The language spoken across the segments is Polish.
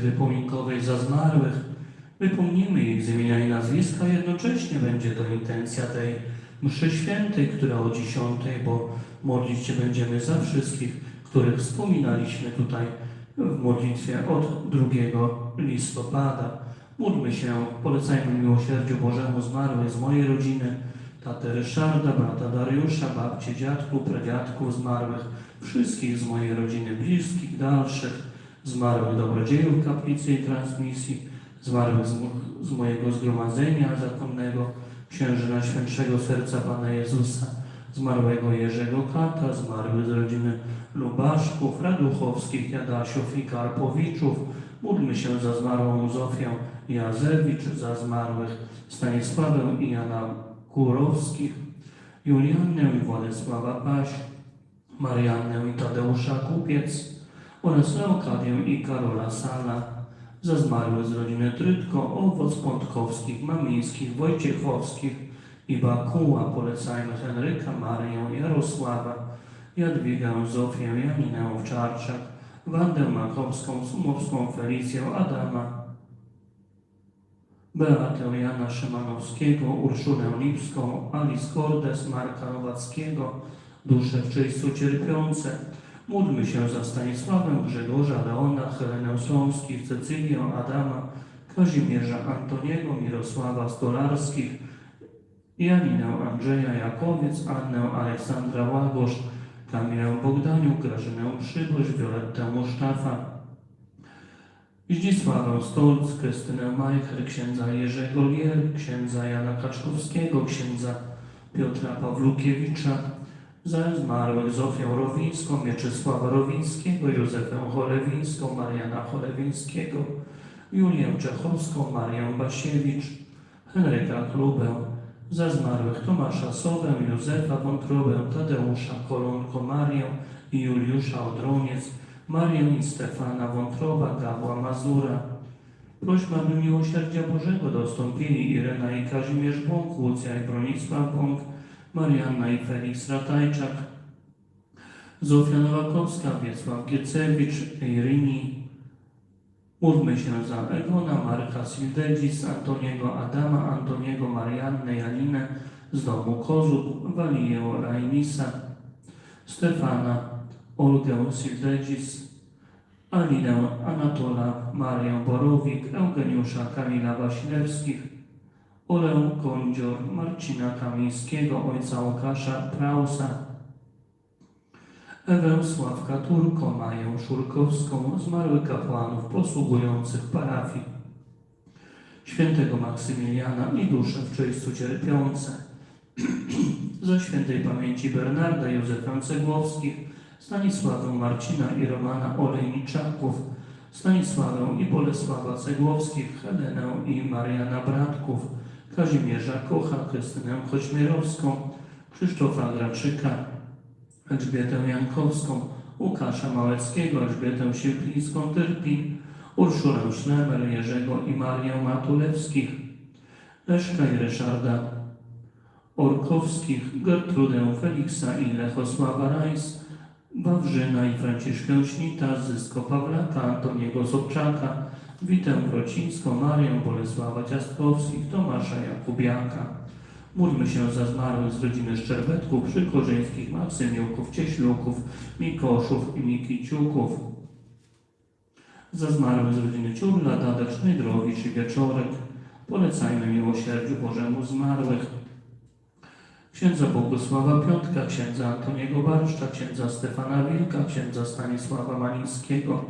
wypominkowej za zmarłych. Wypomnimy ich z imienia i nazwiska, jednocześnie będzie to intencja tej mszy świętej, która o dziesiątej, bo modlić się będziemy za wszystkich, których wspominaliśmy tutaj w modlitwie od 2 listopada. Módlmy się, polecajmy miłosierdziu Bożemu zmarłych z mojej rodziny, tatę Ryszarda, brata Dariusza, babcie, dziadków, pradziadków zmarłych, wszystkich z mojej rodziny, bliskich, dalszych, zmarłych dobrodziejów kaplicy i transmisji, zmarłych z, z mojego zgromadzenia zakonnego, księży Najświętszego Serca Pana Jezusa, zmarłego Jerzego Kata, zmarłych z rodziny Lubaszków, Raduchowskich, Jadasiów i Karpowiczów. Módlmy się za zmarłą Zofię Jazewicz, za zmarłych Stanisławę i Jana Kurowskich, Juliannę i Władysława Paś, Mariannę i Tadeusza Kupiec oraz Leokadię i Karola Sala, za z rodziny Trytko, Owoc Pątkowskich, Mamińskich, Wojciechowskich i Bakuła. Polecajmy Henryka, Marię, Jarosława, Jadwigę, Zofię, Janinę Owczarczak, Wandę Makowską, Sumowską, Felicję, Adama, Beatę Jana Szymanowskiego, Urszulę Lipską, Alice Cordes, Marka Nowackiego, dusze w czyśćcu cierpiące. Módlmy się za Stanisławę, Grzegorza, Leona, Helenę Słomskich, Cecylię, Adama, Kazimierza Antoniego, Mirosława Stolarskich, Janinę Andrzeja Jakowiec, Annę Aleksandra Łagosz, Kamilę Bogdaniu, Grażynę Przyboś, Violettę Musztafa, Zdzisławę Stolc, Krystynę Majcher, księdza Jerzego Lier, księdza Jana Kaczkowskiego, księdza Piotra Pawlukiewicza, za zmarłych Zofię Rowińską, Mieczysława Rowińskiego, Józefę Cholewińską, Mariana Cholewińskiego, Julię Czechowską, Marię Basiewicz, Henryka Klubę, za zmarłych Tomasza Sowę, Józefa Wątrobę, Tadeusza Kolonko, Marię i Juliusza Odroniec, Marię i Stefana Wątroba, Gabła Mazura. Prośba, by miłosierdzia Bożego dostąpili Irena i Kazimierz Bąk, Łucja i Bronisław Bąk, Marianna i Felix Ratajczak, Zofia Nowakowska, Wiesław Giecewicz, Irini. Módlmy się za Egona, Marka Sildedzis, Antoniego Adama, Antoniego Mariannę, Janinę z domu Kozub, Waliję Rajnisa, Stefana, Olgę Sildedzis, Alinę Anatola, Marię Borowik, Eugeniusza Kamila Wasilewskich, Olę Kądzior, Marcina Kamińskiego, ojca Łukasza Prausa, Ewę Sławka Turko, Maję Szurkowską, zmarłych kapłanów posługujących parafii, świętego Maksymiliana i dusze w czyśćcu cierpiące, za świętej pamięci Bernarda Józefa Cegłowskich, Stanisławę Marcina i Romana Olejniczaków, Stanisławę i Bolesława Cegłowskich, Helenę i Mariana Bratków, Kazimierza Kocha, Krystynę Choćmierowską, Krzysztofa Graczyka, Elżbietę Jankowską, Łukasza Małeckiego, Elżbietę Sieplińską-Tyrpin, Urszulę Szlemer, Jerzego i Marię Matulewskich, Leszka i Ryszarda Orkowskich, Gertrudę Feliksa i Lechosława Rajs, Wawrzyna i Franciszkę Śnita, Zysko Pawlaka, Antoniego Sobczaka, Witę Wrocińską, Marię Bolesława Ciastkowskich, Tomasza Jakubiaka. Módlmy się za zmarłych z rodziny Szczerbetków, Przykorzyńskich, Maksymiuków, Cieśluków, Mikoszów i Mikiciuków. Za zmarłych z rodziny Ciurla, Dadek, Sznejdrowicz i Wieczorek. Polecajmy miłosierdziu Bożemu zmarłych. Księdza Bogusława Piątka, księdza Antoniego Barszcza, księdza Stefana Wilka, księdza Stanisława Malińskiego,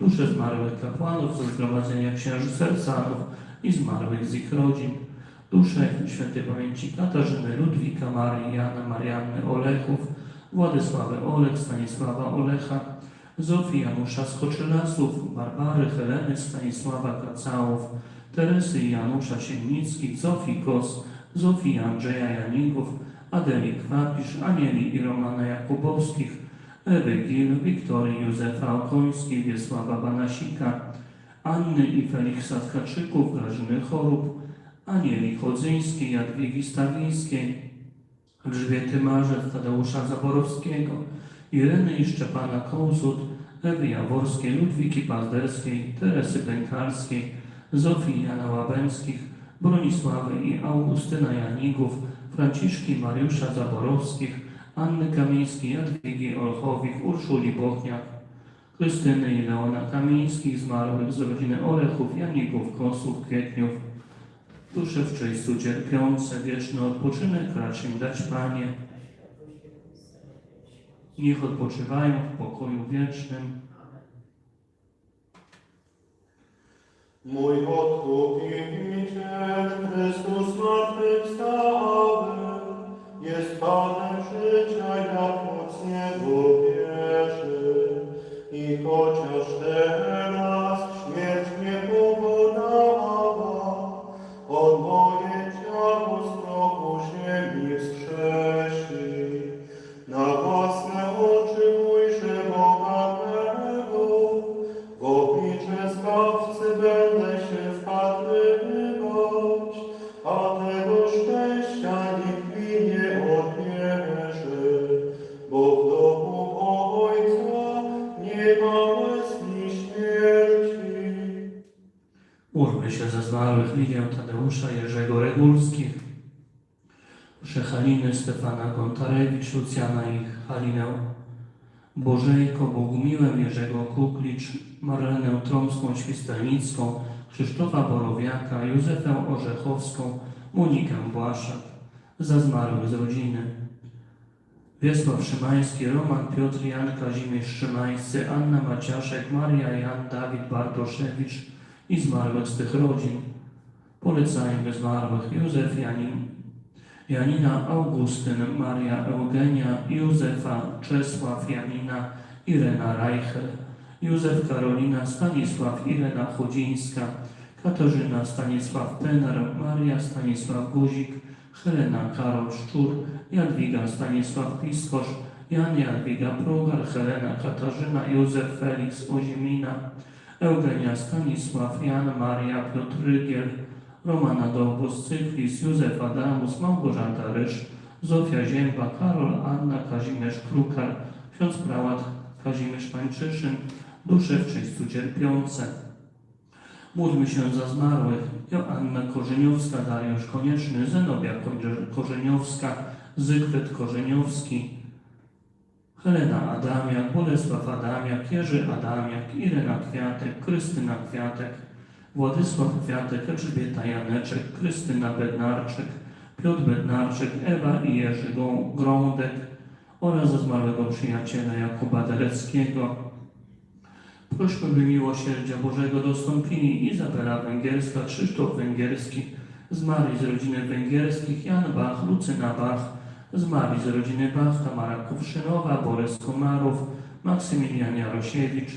dusze zmarłych kapłanów ze zgromadzenia księży Sercanów i zmarłych z ich rodzin, dusze świętej pamięci Katarzyny, Ludwika, Marii, Jana, Marianny, Olechów, Władysławy Olek, Stanisława Olecha, Zofii Janusza Skoczylasów, Barbary, Heleny, Stanisława Kacałów, Teresy i Janusza Siennickich, Zofii Kos, Zofii Andrzeja Janików, Adeli Kwapisz, Anieli i Romana Jakubowskich, Ewy Gil, Wiktorii Józefa Okońskiej, Wiesława Banasika, Anny i Feliksa Tkaczyków, Grażyny Chorób, Anieli Chodzyńskiej, Jadwigi Stawińskiej, Elżbiety Marzec, Tadeusza Zaborowskiego, Ireny i Szczepana Kołsut, Ewy Jaworskiej, Ludwiki Pazderskiej, Teresy Pękalskiej, Zofii Jana Łabęckich, Bronisławy i Augustyna Janigów, Franciszki Mariusza Zaborowskich, Anny Kamińskiej, Jadwigi Olchowik, Urszuli Bochniak, Krystyny i Leona Kamińskich, zmarłych z rodziny Olechów, Janigów, Kosów, Kwietniów, dusze w czyśćcu cierpiące, wieczny odpoczynek racz im dać Panie. Niech odpoczywają w pokoju wiecznym. Mój Odkupiciel, Chrystus zmartwychwstały, Módlmy się za zmarłych Lidię Tadeusza Jerzego Regulskich, Haliny Stefana Gontarewicz, Lucjana i Halinę Bożejko, Bogumiłę Jerzego Kuklicz, Marlenę Tromską Świstelnicką, Krzysztofa Borowiaka, Józefę Orzechowską, Monikę Błaszak, za zmarłych z rodziny. Wiesław Szymański, Roman Piotr, Jan Kazimierz Szymańscy, Anna Maciaszek, Maria Jan, Dawid Bartoszewicz i zmarłych z tych rodzin. Polecajmy zmarłych Józef Janin, Janina Augustyn, Maria Eugenia, Józefa Czesław Janina, Irena Reichel, Józef Karolina, Stanisław Irena Chodzińska, Katarzyna Stanisław Penar, Maria Stanisław Guzik, Helena Karol Szczur, Jadwiga Stanisław Piskosz, Jan Jadwiga Progar, Helena Katarzyna, Józef Felix Ozimina, Eugenia Stanisław, Jan Maria Piotr Rygiel, Romana Dowbus, Cyklis, Józef Adamus, Małgorzata Ryż, Zofia Zięba, Karol, Anna, Kazimierz Krukar, ksiądz prałat Kazimierz Pańczyszyn, dusze w czyśćcu cierpiące. Módlmy się za zmarłych. Joanna Korzeniowska, Dariusz Konieczny, Zenobia Korze- Korzeniowska, Zygfryd Korzeniowski, Helena Adamiak, Bolesław Adamiak, Jerzy Adamiak, Irena Kwiatek, Krystyna Kwiatek, Władysław Kwiatek, Elżbieta Janeczek, Krystyna Bednarczyk, Piotr Bednarczyk, Ewa i Jerzy Grądek oraz za zmarłego przyjaciela Jakuba Dereckiego. Prośmy, by miłosierdzia Bożego dostąpili Izabela Węgierska, Krzysztof Węgierski, zmarli z rodziny węgierskich, Jan Bach, Lucyna Bach, zmarli z rodziny Bach, Tamara Kuwszynowa, Borys Komarow, Maksymilian Jarosiewicz,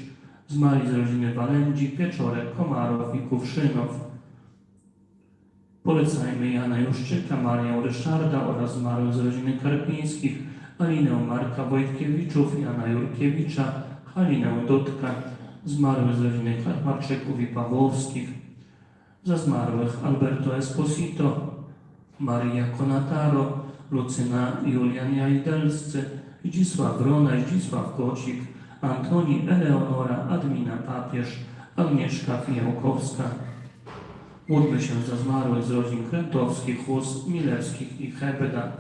zmarli z rodziny Walędzi, Pieczorek, Komarow i Kuwszynow. Polecajmy Jana Juszczyka, Marię Ryszarda oraz zmarłych z rodziny Karpińskich, Alinę Marka Wojtkiewiczów, Jana Jurkiewicza, Halinę Dudka, zmarłych z rodziny Karmarczyków i Pawłowskich, za zmarłych Alberto Esposito, Maria Konataro, Lucyna Julian Jajdelscy, Zdzisław Wrona, Zdzisław Kocik, Antoni Eleonora, Admina Papież, Agnieszka Fijałkowska. Módlmy się za zmarłych z rodzin Krętowskich, Hus, Milewskich i Hebeda.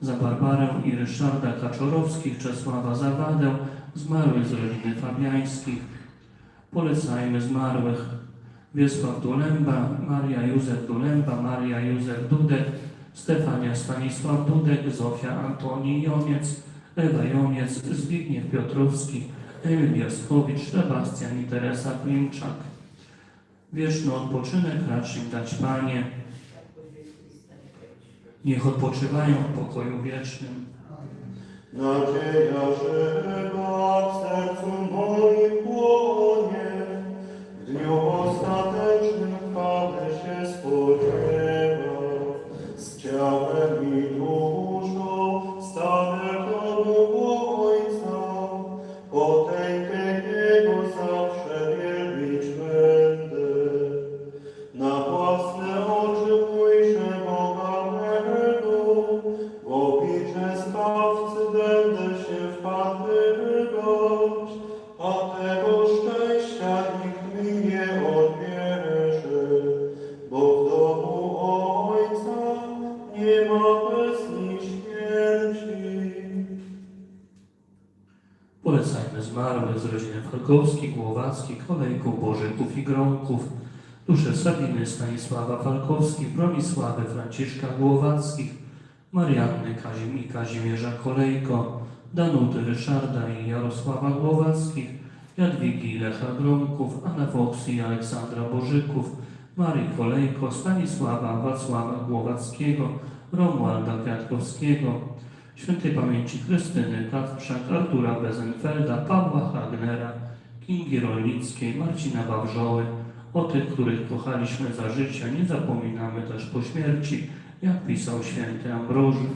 Za Barbarę i Ryszarda Kaczorowskich, Czesława Zawadę, zmarłych z rodziny Fabiańskich. Polecajmy zmarłych Wiesław Dulemba, Maria Józef Dulemba, Maria Józef Dudek, Stefania Stanisław Dudek, Zofia Antoni Joniec, Ewa Joniec, Zbigniew Piotrowski, Emil Biaskowicz, Sebastian i Teresa Klimczak. Wieczny odpoczynek racz im dać Panie. Niech odpoczywają w pokoju wiecznym. Nadzieja żywa w sercu moim płonie, w dniu ostatecznym chwały się spodziewa. Z Głowackich, Kolejków, Bożyków i Gromków, dusze Sabiny, Stanisława Falkowskich, Bronisławy, Franciszka Głowackich, Marianny Kazim i Kazimierza Kolejko, Danuty Ryszarda i Jarosława Głowackich, Jadwigi Lecha Gromków, Anna Fox i Aleksandra Bożyków, Marii Kolejko, Stanisława Wacława Głowackiego, Romualda Kwiatkowskiego, Świętej pamięci Krystyny Kacprzak, Artura Bezenfelda, Pawła Hagnera, Kingi Rolnickiej, Marcina Wawrzoły, o tych, których kochaliśmy za życia, nie zapominamy też po śmierci, jak pisał święty Ambroży.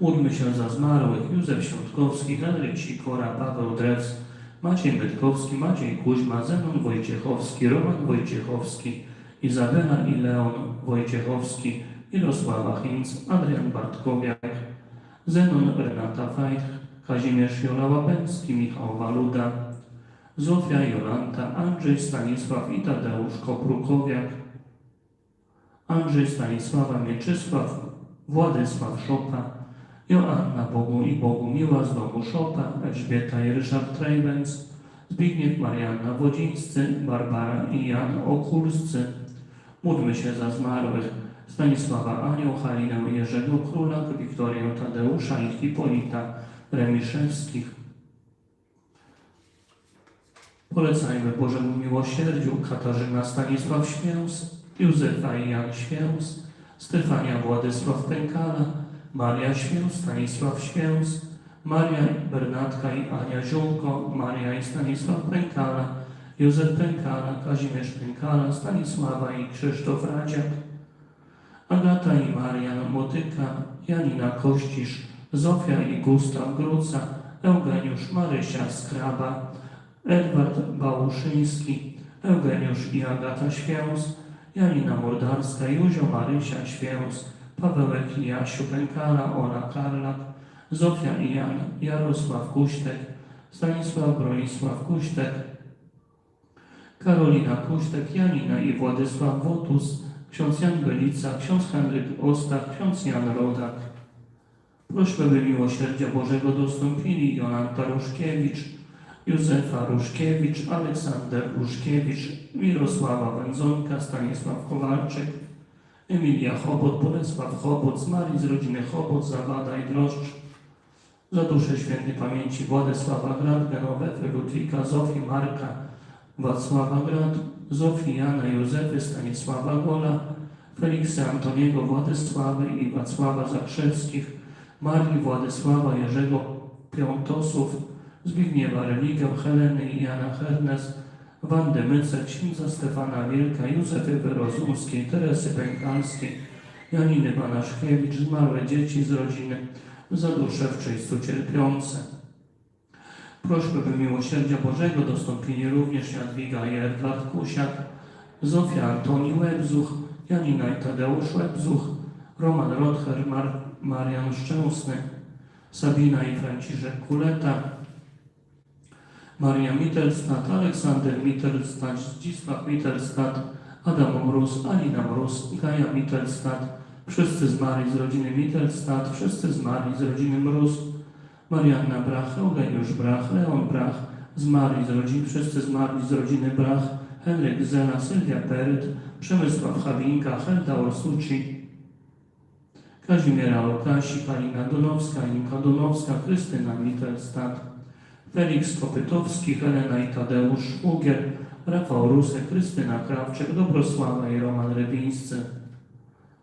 Módlmy się za zmarłych Józef Świątkowski, Henryk Sikora, Paweł Drews, Maciej Bytkowski, Maciej Kuźma, Zenon Wojciechowski, Roman Wojciechowski, Izabela i Leon Wojciechowski, Mirosława Hinz, Adrian Bartkowiak, Zenon Renata Fajch, Kazimierz Jola Łabęcki, Michał Waluda, Zofia Jolanta, Andrzej Stanisław i Tadeusz Koprukowiak, Andrzej Stanisława Mieczysław, Władysław Szopa, Joanna Bogu i Bogumiła z domu Szopa, Elżbieta i Ryszard Trejbens, Zbigniew Marianna Wodzińscy, Barbara i Jan Okulscy. Módlmy się za zmarłych Stanisława Anioł, Halinę Jerzego Królak, Wiktorię Tadeusza i Hipolita Remiszewskich. Polecajmy Bożemu miłosierdziu Katarzyna Stanisław Śmięs, Józefa i Jan Śmięs, Stefania Władysław Pękala, Maria Śmięs, Stanisław Śmięs, Maria Bernatka i Ania Ziółko, Maria i Stanisław Pękala, Józef Pękala, Kazimierz Pękala, Stanisława i Krzysztof Radziak, Agata i Marian Motyka, Janina Kościsz, Zofia i Gustaw Gruca, Eugeniusz Marysia Skraba, Edward Bałuszyński, Eugeniusz i Agata Święs, Janina Mordarska, Józio Marysia Święs, Pawełek i Jasiu Pękala, Ola Karlak, Zofia i Jan, Jarosław Kuśtek, Stanisław Bronisław Kuśtek, Karolina Kuśtek, Janina i Władysław Wotus, ksiądz Jan Belica, ksiądz Henryk Ostach, ksiądz Jan Rodak. Prośmy, by miłosierdzia Bożego dostąpili Jolanta Ruszkiewicz, Józefa Ruszkiewicz, Aleksander Ruszkiewicz, Mirosława Wędzonka, Stanisław Kowalczyk, Emilia Chobot, Bolesław Chobot, Marii z rodziny Chobot, Zawada i Droszcz, za duszę świętej pamięci Władysława Grad, Genowefy, Ludwika, Zofii, Marka, Wacława Grad, Zofii, Jana, Józefy, Stanisława Gola, Feliksa, Antoniego, Władysławy i Wacława Zakrzewskich, Marii, Władysława, Jerzego Piątosów, Zbigniewa Religę, Heleny i Jana Hernes, Wandy Mycek, księdza Stefana Wielka, Józefy Wyrozumskiej, Teresy Pękalskiej, Janiny Banaszkiewicz, zmarłe dzieci z rodziny, za dusze w czystu cierpiące. Prośmy, by miłosierdzia Bożego dostąpili również Jadwiga i Edward Kusiak, Zofia Antoni Łebzuch, Janina i Tadeusz Łebzuch, Roman Rother, Mar Marian Szczęsny, Sabina i Franciszek Kuleta, Maria Mittelstat, Aleksander Mittelstat, Zdzisław Mittelstat, Adam Mróz, Alina Mróz, Gaja Mittelstat, wszyscy zmarli z rodziny Mittelstat, wszyscy zmarli z rodziny Mróz, Marianna Brach, Eugeniusz Brach, Leon Brach, zmarli z rodzin, wszyscy zmarli z rodziny Brach, Henryk Zena, Sylwia Peryt, Przemysław Hawinka, Helda Orsuci, Kazimiera Okasi, Kalina Donowska, Inka Donowska, Krystyna Mittelstat, Felix Kopytowski, Helena i Tadeusz Szmugier, Rafał Rusek, Krystyna Krawczyk, Dobrosława i Roman Rybińscy.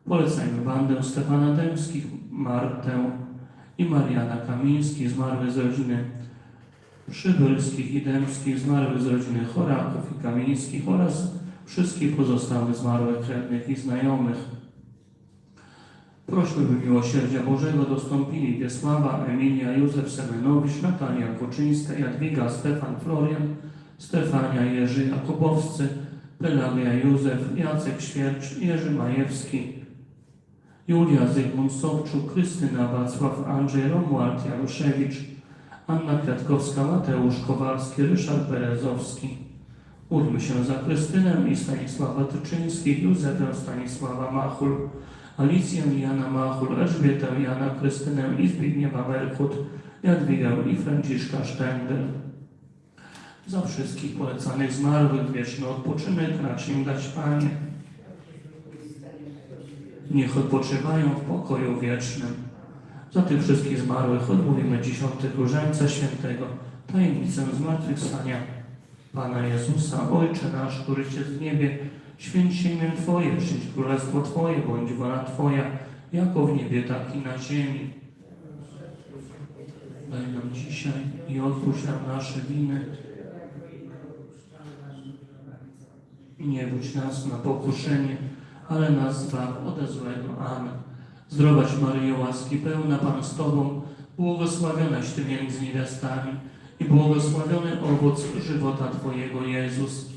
Polecajmy bandę Stefana Dębskich, Martę i Mariana Kamińskich, zmarły z rodziny Przybylskich i Dębskich, zmarły z rodziny Choraków i Kamińskich oraz wszystkich pozostałych zmarłych krewnych i znajomych. Prośmy, by miłosierdzia Bożego dostąpili Wiesława, Emilia, Józef Semenowicz, Natalia Koczyńska, Jadwiga, Stefan Florian, Stefania, Jerzy Jakubowscy, Pelagia Józef, Jacek Świercz, Jerzy Majewski, Julia Zygmunt Sobczuk, Krystyna Wacław, Andrzej Romuald Jaruszewicz, Anna Kwiatkowska, Mateusz Kowalski, Ryszard Berezowski. Módlmy się za Krystynę i Stanisława Tyczyńskich, Józefę Stanisława Machul, Alicję Jana Machul, Elżbietę, Jana Krystynę i Zbigniewa Merkut, Jadwigę i Franciszka Sztendel. Za wszystkich polecanych zmarłych wieczny odpoczynek racz im dać Panie. Niech odpoczywają w pokoju wiecznym. Za tych wszystkich zmarłych odmówimy dziesiątek różańca świętego, tajemnicę zmartwychwstania Pana Jezusa, Ojcze nasz, któryś jest w niebie, święć się imię Twoje, przyjdź królestwo Twoje, bądź wola Twoja, jako w niebie, tak i na ziemi. Daj nam dzisiaj i odpuść nam nasze winy. I nie budź nas na pokuszenie, ale nas zbaw ode złego. Amen. Zdrowaś Maryjo, łaski pełna Pan z Tobą, błogosławionaś Ty między niewiastami i błogosławiony owoc żywota Twojego, Jezus.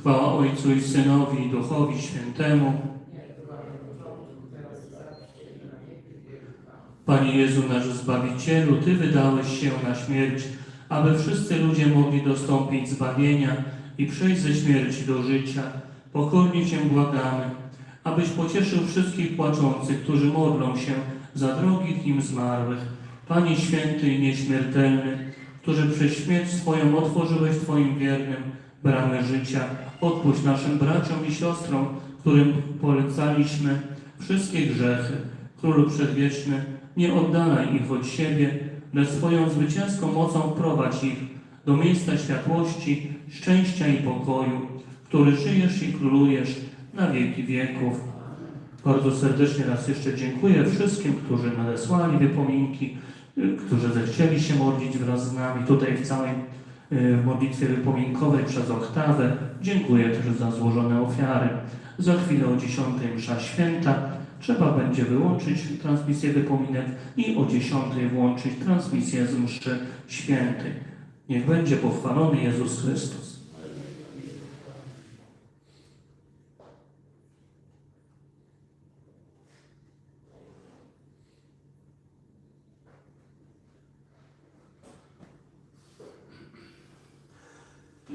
Chwała Ojcu i Synowi i Duchowi Świętemu. Panie Jezu, nasz Zbawicielu, Ty wydałeś się na śmierć, aby wszyscy ludzie mogli dostąpić zbawienia i przejść ze śmierci do życia. Pokornie Cię błagamy, abyś pocieszył wszystkich płaczących, którzy modlą się za drogich im zmarłych. Panie święty i nieśmiertelny, którzy przez śmierć swoją otworzyłeś Twoim wiernym bramy życia. Odpuść naszym braciom i siostrom, którym polecaliśmy wszystkie grzechy. Królu Przedwieczny, nie oddalaj ich od siebie, lecz swoją zwycięską mocą prowadź ich do miejsca światłości, szczęścia i pokoju, który żyjesz i królujesz na wieki wieków. Bardzo serdecznie raz jeszcze dziękuję wszystkim, którzy nadesłali wypominki, którzy zechcieli się modlić wraz z nami tutaj w całej y, modlitwie wypominkowej przez oktawę. Dziękuję też za złożone ofiary. Za chwilę o 10 msza święta trzeba będzie wyłączyć transmisję wypominek i o 10 włączyć transmisję z mszy świętej. Niech będzie pochwalony Jezus Chrystus.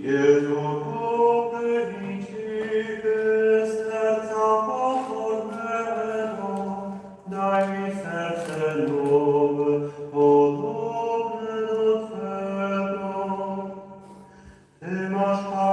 Jezu,